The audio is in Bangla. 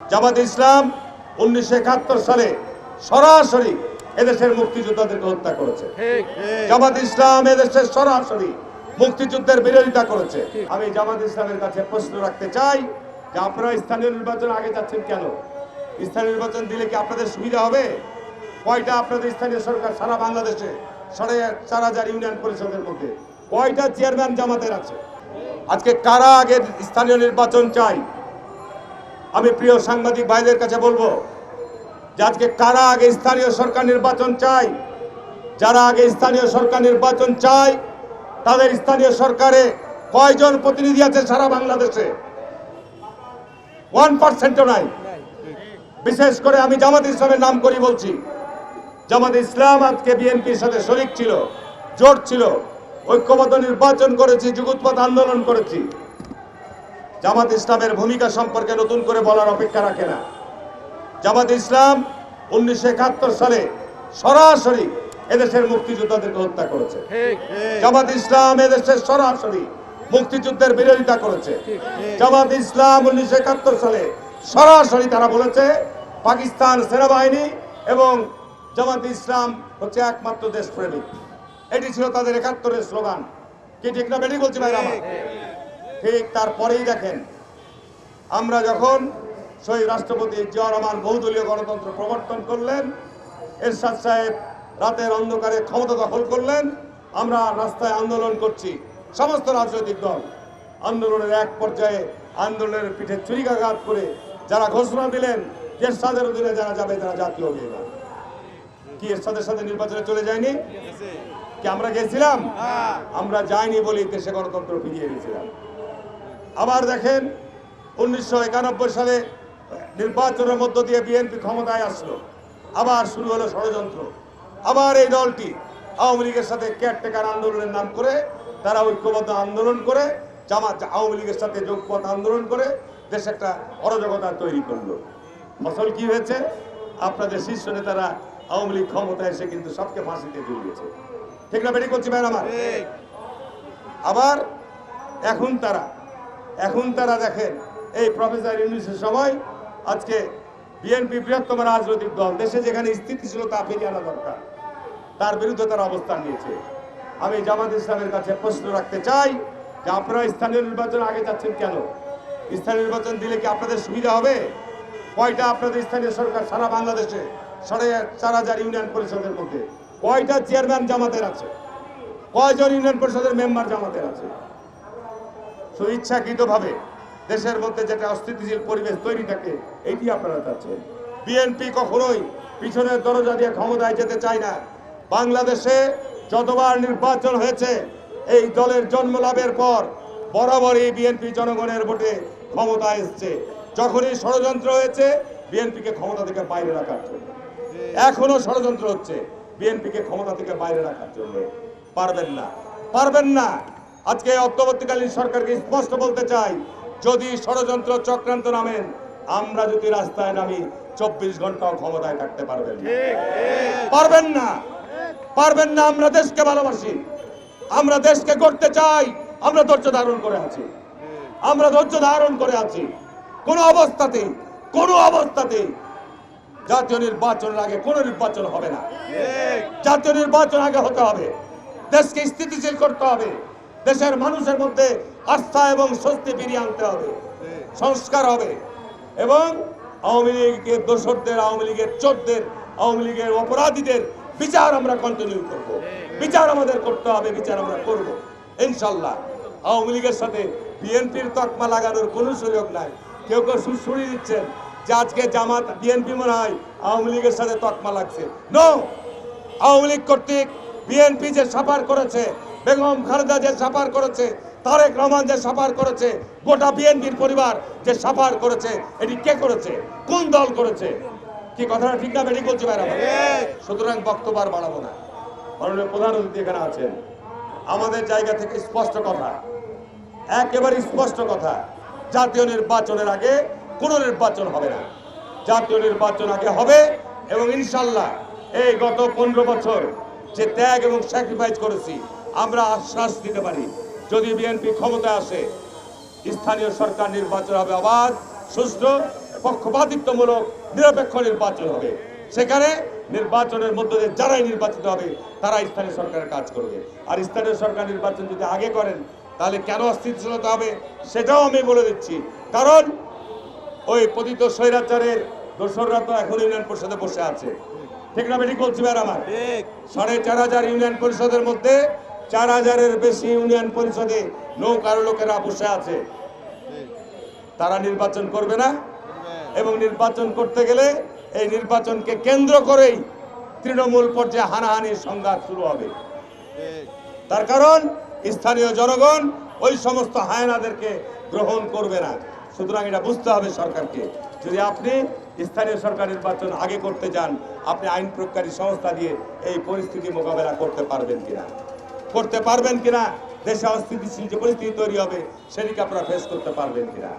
জামাত ইসলাম উনিশশো একাত্তর সালে সরাসরি এদেশের মুক্তিযোদ্ধাদেরকে হত্যা করেছে। জামাত ইসলাম এদেশের সরাসরি মুক্তিযুদ্ধের বিরোধিতা করেছে। আমি জামাত ইসলামের কাছে প্রশ্ন রাখতে চাই যে আপনারা স্থানীয় নির্বাচন আগে যাচ্ছেন কেন? স্থানীয় নির্বাচন দিলে কি আপনাদের সুবিধা হবে? কয়টা আপনাদের স্থানীয় সরকার সারা বাংলাদেশে সাড়ে চার হাজার ইউনিয়ন পরিষদের মধ্যে? কয়টা চেয়ারম্যান জামাতের আছে? আজকে কারা আগে স্থানীয় নির্বাচন চাই আমি প্রিয় সাংবাদিক ভাইদের কাছে বলব যে আজকে কারা আগে স্থানীয় সরকার নির্বাচন চাই যারা আগে স্থানীয় সরকার নির্বাচন চায়, তাদের স্থানীয় সরকারে কয়জন প্রতিনিধি আছে সারা বাংলাদেশে? ওয়ান পার্সেন্টও নাই। বিশেষ করে আমি জামাত ইসলামের নাম করি বলছি। জামাত ইসলাম আজকে বিএনপির সাথে শরিক ছিল, জোট ছিল, ঐক্যবদ্ধ নির্বাচন করেছি, যুগোৎপাত আন্দোলন করেছি। জামাত ইসলামের ভূমিকা সম্পর্কে নতুন করে বলার অপেক্ষা রাখে না। জামাত ইসলাম উনিশশো একাত্তর সালে সরাসরি এদেশের মুক্তিযোদ্ধাদেরকে হত্যা করেছে। জামাত ইসলাম এদেশের সরাসরি মুক্তিযুদ্ধের বিরোধিতা করেছে। জামাত ইসলাম উনিশশো একাত্তর সালে সরাসরি তারা বলেছে পাকিস্তান সেনাবাহিনী এবং জামাত ইসলাম হচ্ছে একমাত্র দেশপ্রেমিক। এটি ছিল তাদের একাত্তরের স্লোগান। কি ঠিক না বেটি বলছি ভাই আমার? ঠিক তারপরেই দেখেন আমরা যখন শহীদ রাষ্ট্রপতি জিয়া রহমান বহুদলীয় গণতন্ত্র প্রবর্তন করলেন এরশাদ সাহেব রাতের অন্ধকারে ক্ষমতা দখল করলেন আমরা রাস্তায় আন্দোলন করছি সমস্ত রাজনৈতিক দল আন্দোলনের এক পর্যায়ে আন্দোলনের পিঠে চুরিকাঘাত করে যারা ঘোষণা দিলেন এরশাদের অধীনে যারা যাবে তারা জাতীয় হয়ে বিভাগ কি এরশাদের সাথে নির্বাচনে চলে যায়নি? কি আমরা গেছিলাম? আমরা যাইনি বলেই দেশে গণতন্ত্র ফিরিয়ে গেছিলাম আবার দেখেন উনিশশো একানব্বই সালে নির্বাচনের মধ্য দিয়ে বিএনপি ক্ষমতায় আসলো। আবার শুরু হলো ষড়যন্ত্র। আবার এই দলটি আওয়ামী লীগের সাথে কেয়ারটেকার আন্দোলনের নাম করে তারা ঐক্যবদ্ধ আন্দোলন করে জামাত আওয়ামী লীগের সাথে যোগপথ আন্দোলন করে দেশে একটা অরাজকতা তৈরি করল। ফসল কি হয়েছে? আপনাদের শীর্ষ নেতারা আওয়ামী লীগ ক্ষমতায় এসে কিন্তু সবকে ফাঁসিতে ঝুলিয়েছে ঠিক না বেটি করছি ম্যাডাম আমার? আবার এখন তারা এখন তারা দেখেন, এই প্রফেসর ইউনিসের সময় আজকে বিএনপি বৃহত্তম রাজনৈতিক দল, দেশে যেখানে স্থিতিশীলতা ফিরিয়ে আনা দরকার, তার বিরুদ্ধে তারা অবস্থান নিয়েছে। আমি জামাত ইসলামের কাছে প্রশ্ন রাখতে চাই যে আপনারা স্থানীয় নির্বাচন আগে যাচ্ছেন কেন? স্থানীয় নির্বাচন দিলে কি আপনাদের সুবিধা হবে? কয়টা আপনাদের স্থানীয় সরকার সারা বাংলাদেশে সাড়ে চার হাজার ইউনিয়ন পরিষদের মধ্যে? কয়টা চেয়ারম্যান জামাতের আছে? কয়জন ইউনিয়ন পরিষদের মেম্বার জামাতের আছে? সুইচ্ছাকৃতভাবে দেশের মধ্যে যেটা অস্থিতিশীল পরিবেশ তৈরি থাকে, এটি আপনারা চাচ্ছেন। বিএনপি কখনোই পিছনের দরজা দিয়ে ক্ষমতায় যেতে চায় না। বাংলাদেশে যতবার নির্বাচন হয়েছে, এই দলের জন্ম লাভের পর বরাবরই বিএনপি জনগণের ভোটে ক্ষমতা এসছে। যখনই ষড়যন্ত্র হয়েছে, বিএনপিকে ক্ষমতা থেকে বাইরে রাখার জন্য। এখনও ষড়যন্ত্র হচ্ছে, বিএনপিকে ক্ষমতা থেকে বাইরে রাখার জন্য। পারবেন না পারবেন না। আজকে অন্তর্বর্তীকালীন সরকারকে স্পষ্ট বলতে চাই যদি ষড়যন্ত্র চক্রান্ত নামেন আমরা যদি রাস্তায় নামি চব্বিশ ঘন্টাও ক্ষমতায় থাকতে পারবেন পারবেন না। পারবেন না আমরা দেশকে ভালোবাসি। আমরা দেশকে করতে চাই আমরা ধৈর্য ধারণ করে আছি। আমরা ধৈর্য ধারণ করে আছি। কোনো অবস্থাতেই কোনো অবস্থাতে জাতীয় নির্বাচনের আগে কোনো নির্বাচন হবে না। জাতীয় নির্বাচন আগে হতে হবে। দেশকে স্থিতিশীল করতে হবে। দেশের মানুষের মধ্যে আস্থা এবং স্বস্তি ফিরিয়ে আনতে হবে, সংস্কার হবে এবং আওয়ামী লীগের দোসরদের আওয়ামী লীগের চোরদের, আওয়ামী লীগের অপরাধীদের বিচার আমরা কন্টিনিউ করব। বিচার আমাদের করতে হবে, বিচার আমরা করব। ইনশাল্লাহ আওয়ামী লীগের সাথে বিএনপির তকমা লাগানোর কোনো সুযোগ নাই। কেউ কেউ সুড়ি দিচ্ছেন যে আজকে জামাত বিএনপি মনে হয় আওয়ামী লীগের সাথে তকমা লাগছে। নো আওয়ামী লীগ কর্তৃক বিএনপি যে সাফার করেছে বেগম খালেদা যে সাফার করেছে, তারেক রহমান যে সাফার করেছে, গোটা বিএনপির পরিবার যে সাফার করেছে, এটি কে করেছে? কোন দল করেছে? কি কথাটা ঠিক না বেটি বলছি ভাইরা? সুতরাং বক্তব্য আর বাড়াবো না। মাননীয় প্রধান অতিথি এখানে আছেন। আমাদের জায়গা থেকে স্পষ্ট কথা একেবারে স্পষ্ট কথা, জাতীয় নির্বাচনের আগে কোনো নির্বাচন হবে না। জাতীয় নির্বাচন আগে হবে এবং ইনশাল্লাহ এই গত পনেরো বছর যে ত্যাগ এবং স্যাক্রিফাইস করেছি আমরা আশ্বাস দিতে পারি। যদি বিএনপি ক্ষমতায় আসে স্থানীয় সরকার নির্বাচন হবে অবাধ সুস্থ পক্ষপাতিত্বমূলক নিরপেক্ষ নির্বাচন হবে। সেখানে নির্বাচনের মধ্য দিয়ে যারাই নির্বাচিত হবে তারা স্থানীয় সরকারের কাজ করবে। আর স্থানীয় সরকার নির্বাচন যদি আগে করেন তাহলে কেন অস্থিতিশীলতা হবে সেটাও আমি বলে দিচ্ছি। কারণ ওই পতিত স্বৈরাচারের দোসররা তো এখন ইউনিয়ন পরিষদে বসে আছে। ঠিক না বেটি বলছি আমার সাড়ে চার হাজার ইউনিয়ন পরিষদের মধ্যে চার হাজারের বেশি ইউনিয়ন পরিষদে নৌকার লোকেরা বসে আছে। তারা নির্বাচন করবে না। এবং নির্বাচন করতে গেলে এই নির্বাচনকে কেন্দ্র করেই তৃণমূল পর্যায়ে হানাহানির সংঘাত শুরু হবে। তার কারণ, স্থানীয় জনগণ ওই সমস্ত হায়নাদেরকে গ্রহণ করবে না। সুতরাং এটা বুঝতে হবে সরকারকে। যদি আপনি স্থানীয় সরকার নির্বাচন আগে করতে যান আপনি আইন প্রয়োগকারী সংস্থা দিয়ে এই পরিস্থিতি মোকাবেলা করতে পারবেন কিনা। করতে পারবেন কিনা? দেশে অস্থিতিশীল যে পরিস্থিতি তৈরি হবে সেদিকে আপনারা ফেস করতে পারবেন কিনা?